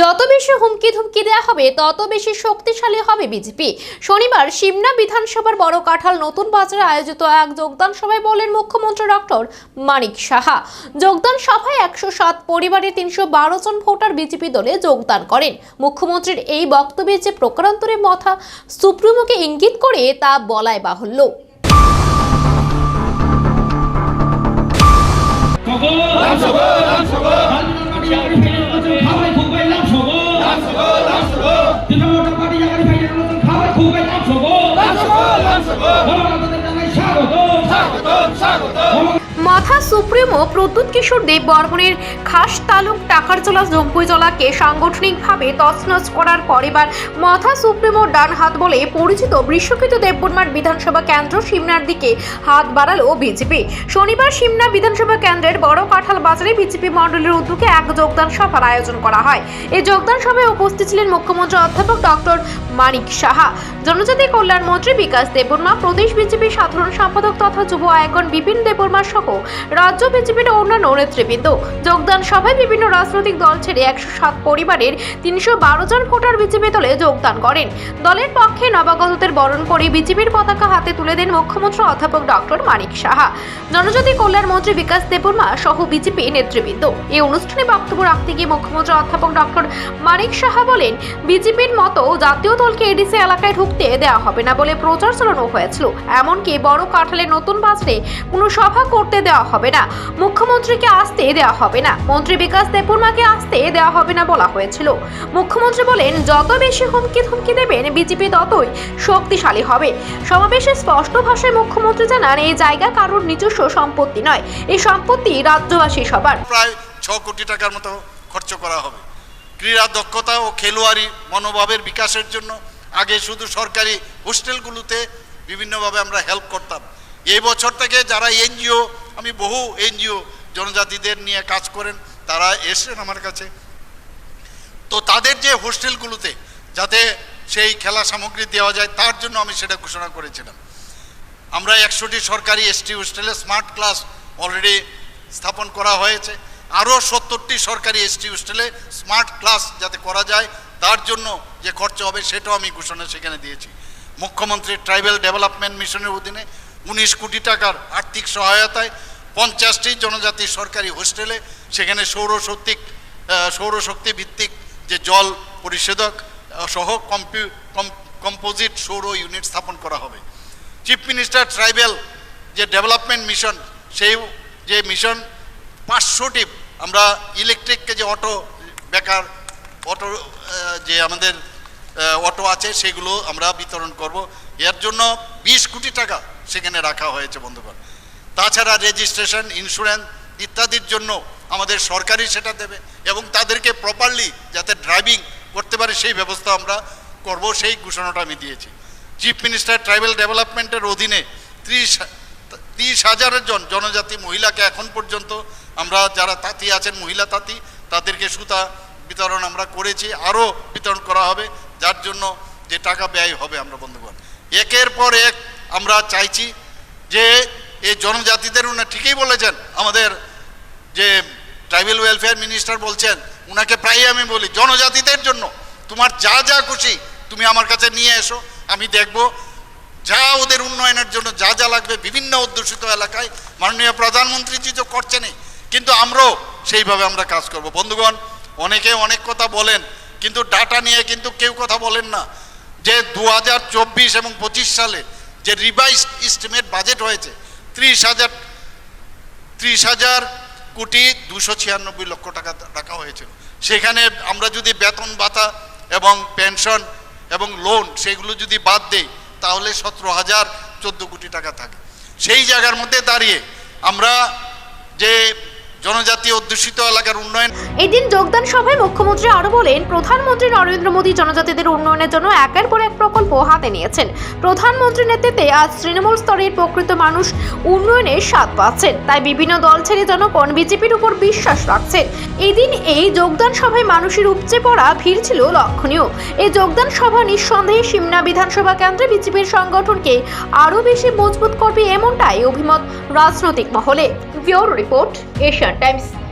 যত বেশি হুমকি ধুমকি দেওয়া হবে, তত বেশি শক্তিশালী হবে বিজেপি। শনিবার সিমনা বিধানসভার বড় কাঁঠাল নতুন বাজারে আয়োজিত এক যোগদান সভায় বলেন মুখ্যমন্ত্রী ডক্টর মানিক সাহা। যোগদান সভায় একশো সাত পরিবারের তিনশো বারো জন ভোটার বিজেপি দলে যোগদান করেন। মুখ্যমন্ত্রীর এই বক্তব্যে যে প্রকারান্তরে মাথা, সুপ্রিমোকে ইঙ্গিত করে তা বলায় বাহুল্য। স্বাগতম। মাথা সুপ্রিমো প্রদ্যুৎ কিশোর দেব বর্মনের খাস তালুক টাকারজলা জম্পুইজলাকে সাংগঠনিকভাবে তছনছ করার পর এবার মাথা সুপ্রিমোর ডান হাত বলে পরিচিত বৃষকৃত দেববর্মার বিধানসভা কেন্দ্র সিমনার দিকে হাত বাড়ালো বিজেপি। শনিবার সিমনা বিধানসভা কেন্দ্রের বড় কাঁঠাল বাজারে বিজেপি মণ্ডলের উদ্যোগে এক যোগদান সভার আয়োজন করা হয়। এই যোগদান সভায় উপস্থিত ছিলেন মুখ্যমন্ত্রী অধ্যাপক ডক্টর মানিক সাহা। জনজাতি কল্যাণ মন্ত্রী বিকাশ দেববর্মা, প্রদেশ বিজেপি সাধারণ সম্পাদক তথা যুব আয়কন বিপিন দেববর্মা সহ রাজ্য বিজেপির অন্যান্য নেতৃবৃন্দ। যোগদান সভায় বিভিন্ন রাজনৈতিক দল ছেড়ে একশো সাত পরিবারের তিনশো বারো জন ভোটার বিজেপি দলে যোগদান করেন। দলের পক্ষে নবাগতদের বরণ করে বিজেপির পতাকা হাতে তুলে দেন মুখ্যমন্ত্রী অধ্যাপক ডক্টর মানিক সাহা। জনজাতি কল্যাণ মন্ত্রী বিকাশ দেববর্মা সহ বিজেপি নেতৃবৃন্দ। এই অনুষ্ঠানে বক্তব্য রাখতে গিয়ে মুখ্যমন্ত্রী অধ্যাপক ডক্টর মানিক সাহা বলেন, বিজেপির মতো জাতীয় দলকে এডিসি এলাকায় ঢুকতে দেওয়া হবে না বলে প্রচার চালানো হয়েছিল। এমনকি বড় কাঠালে নতুন বাসে কোনো সভা করতে দেওয়া হবে না। মুখ্যমন্ত্রীকে আসতে দেওয়া হবে না। মন্ত্রী বিকাশ দেববর্মাকে আসতে দেওয়া হবে না বলা হয়েছিল। মুখ্যমন্ত্রী বলেন, যত বেশি হুমকি ধুমকি দেবেন, বিজেপি ততই শক্তিশালী হবে। সমাবেশে স্পষ্ট ভাষায় মুখ্যমন্ত্রী জানান, এই জায়গা কারোর নিজস্ব সম্পত্তি নয়। এই সম্পত্তি রাজ্যবাসী সবার। প্রায় ছ কোটি টাকার মতো খরচ করা হবে। ক্রীড়া দক্ষতা ও খেলোয়াড়ি মনোভাবের বিকাশের জন্য আগে শুধু সরকারি হোস্টেলগুলোতে বিভিন্নভাবে আমরা হেল্প করতাম। এই বছর থেকে যারা এনজিও আমি বহু এনজিও জনজাতিদের নিয়ে কাজ করেন, তারা এসেন আমার কাছে। তো তাদের যে হোস্টেলগুলোতে যাতে সেই খেলা সামগ্রী দেওয়া যায়, তার জন্য আমি সেটা ঘোষণা করেছিলাম। আমরা একশোটি সরকারি এসটি হোস্টেলে স্মার্ট ক্লাস অলরেডি স্থাপন করা হয়েছে। আরও সত্তরটি সরকারি এসটি হোস্টেলে স্মার্ট ক্লাস যাতে করা যায়, তার জন্য যে খরচ হবে সেটাও আমি ঘোষণা সেখানে দিয়েছি। মুখ্যমন্ত্রী ট্রাইবেল ডেভেলপমেন্ট মিশনের অধীনে উনিশ কোটি টাকার আর্থিক সহায়তায় পঞ্চাশটি জনজাতি সরকারি হোস্টেলে সেখানে সৌরশক্তি আহ, সৌরশক্তি ভিত্তিক যে জল পরিশোধক সহ কম্পিউ কম- কম্পোজিট সৌর ইউনিট স্থাপন করা হবে। চিফ মিনিস্টার ট্রাইবেল যে ডেভেলপমেন্ট মিশন সেই যে মিশন পাঁচশোটি আমরা ইলেকট্রিককে যে অটো বেকার অটো যে আমাদের অটো আছে সেগুলো আমরা বিতরণ করব। এর জন্য বিশ কোটি টাকা সেখানে রাখা হয়েছে বন্ধুগণ তাছাড়া রেজিস্ট্রেশন ইন্স্যুরেন্স ইত্যাদির জন্য আমাদের সরকারই সেটা দেবে এবং তাদেরকে প্রপারলি যাতে ড্রাইভিং করতে পারে সেই ব্যবস্থা আমরা করব, সেই ঘোষণাটা আমি দিয়েছি। চিফ মিনিস্টার ট্রাইবেল ডেভেলপমেন্টের অধীনে ত্রিশ ত্রিশ হাজারের জন জনজাতি মহিলাকে এখন পর্যন্ত আমরা যারা তাঁতি আছেন, মহিলা তাঁতি, তাদেরকে সুতা বিতরণ আমরা করেছি, আরও বিতরণ করা হবে, যার জন্য যে টাকা ব্যয় হবে আমরা বন্ধুগণ একের পর এক আমরা চাইছি যে এই জনজাতিদের উনি ঠিকই বলেছেন, আমাদের যে ট্রাইবেল ওয়েলফেয়ার মিনিস্টার বলছেন, উনাকে প্রায়ই আমি বলি, জনজাতিদের জন্য তোমার যা যা খুশি তুমি আমার কাছে নিয়ে এসো, আমি দেখব যা ওদের উন্নয়নের জন্য যা যা লাগবে বিভিন্ন অধ্যুষিত এলাকায় মাননীয় প্রধানমন্ত্রীজি তো করছেনই, কিন্তু আমরাও সেইভাবে আমরা কাজ করব। বন্ধুগণ, অনেকে অনেক কথা বলেন, কিন্তু ডাটা নিয়ে কিন্তু কেউ কথা বলেন না যে দু হাজার চব্বিশ এবং পঁচিশ সালে যে রিভাইজ ইস্টিমেট বাজেট হয়েছে, ত্রিশ হাজার ত্রিশ হাজার কোটি দুশো ছিয়ানব্বই লক্ষ টাকা রাখা হয়েছিল। সেখানে আমরা যদি বেতন ভাতা এবং পেনশন এবং লোন সেগুলো যদি বাদ দেই, তাহলে সতেরো হাজার চোদ্দ কোটি টাকা থাকে। সেই জায়গার মধ্যে দাঁড়িয়ে আমরা যে জনজাতি অধ্যুষিত এলাকার উন্নয়ন এদিন যোগদান সভায় মুখ্যমন্ত্রী আরও বলেন, প্রধানমন্ত্রী নরেন্দ্র মোদী জনজাতিদের উন্নয়নের জন্য একের পর এক প্রকল্প হাতে নিয়েছেন। প্রধানমন্ত্রীর নেতৃত্বে আজ তৃণমূল স্তরের প্রকৃত মানুষ উন্নয়নের স্বাদ পাচ্ছেন। তাই বিভিন্ন দল ছেড়ে জনগণ বিজেপির উপর বিশ্বাস রাখছেন। এদিন এই যোগদান সভায় মানুষের উপচে পড়া ভিড় ছিল লক্ষণীয়। এই যোগদান সভা নিঃসন্দেহে সিমনা বিধানসভা কেন্দ্রে বিজেপির সংগঠনকে আরও বেশি মজবুত করবে এমনটাই অভিমত রাজনৈতিক মহলে। Bureau report Asian times